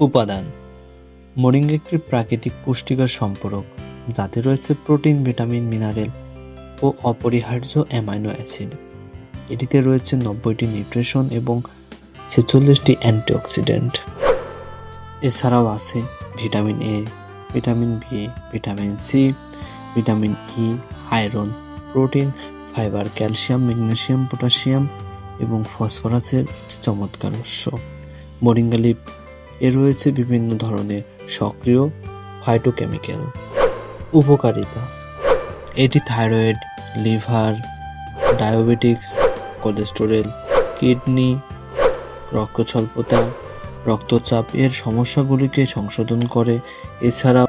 উপাদান। মোরিঙ্গা একটি প্রাকৃতিক পুষ্টিকর সম্পূরক, যাতে রয়েছে প্রোটিন, ভিটামিন, মিনারেল ও অপরিহার্য অ্যামাইনো অ্যাসিড। এটিতে রয়েছে নব্বইটি নিউট্রিশন এবং ছেচল্লিশটি অ্যান্টিঅক্সিডেন্ট। এছাড়াও আছে vitamin A, vitamin B, vitamin C, vitamin E, iron, protein, fibre, calcium, magnesium potassium এবং ফসফরাসের চমৎকার উৎস। মোরিঙ্গা লিপ এ রয়েছে বিভিন্ন ধরনের সক্রিয় ফাইটোকেমিক্যাল উপকারিতা। এটি thyroid liver diabetics cholesterol kidney রক্তস্বল্পতা, রক্তচাপ এর সমস্যাগুলিকে সংশোধন করে। এছাড়া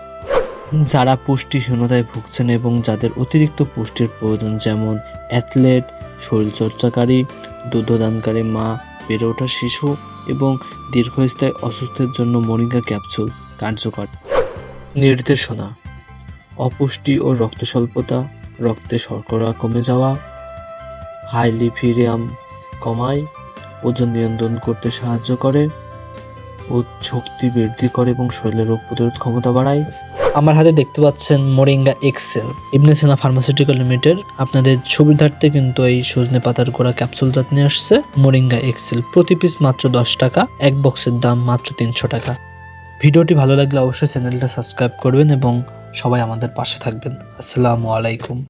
যারা পুষ্টিহীনতায় ভুগছেন এবং যাদের অতিরিক্ত পুষ্টির প্রয়োজন, যেমন অ্যাথলেট শরীরচর্চাকারী, দুগ্ধদানকারী মা বেড়ে ওঠা শিশু এবং দীর্ঘস্থায়ী অসুস্থের জন্য মরিঙ্গা ক্যাপসুল কার্যকর। নির্দেশনা, অপুষ্টি ও রক্ত স্বল্পতা রক্তে শর্করা কমে যাওয়া হাই লিফিরিয়াম কমায়, ওজন নিয়ন্ত্রণ করতে সাহায্য করে, ও শক্তি বৃদ্ধি করে এবং শরীরের রোগ প্রতিরোধ ক্ষমতা বাড়ায়। আমার হাতে দেখতে পাচ্ছেন moringa excel, Ibn Sina pharmaceutical limited. আপনাদের সুবিধার্থে কিন্তু এই সজনে পাতার গোড়া ক্যাপসুল জাত নিয়ে আসছে মোরিঙ্গা এক্সেল। প্রতি পিস মাত্র দশ টাকা, এক বক্সের দাম মাত্র তিনশো টাকা। ভিডিওটি ভালো লাগলে অবশ্যই চ্যানেলটা সাবস্ক্রাইব করবেন এবং সবাই আমাদের পাশে থাকবেন। আসসালামু আলাইকুম।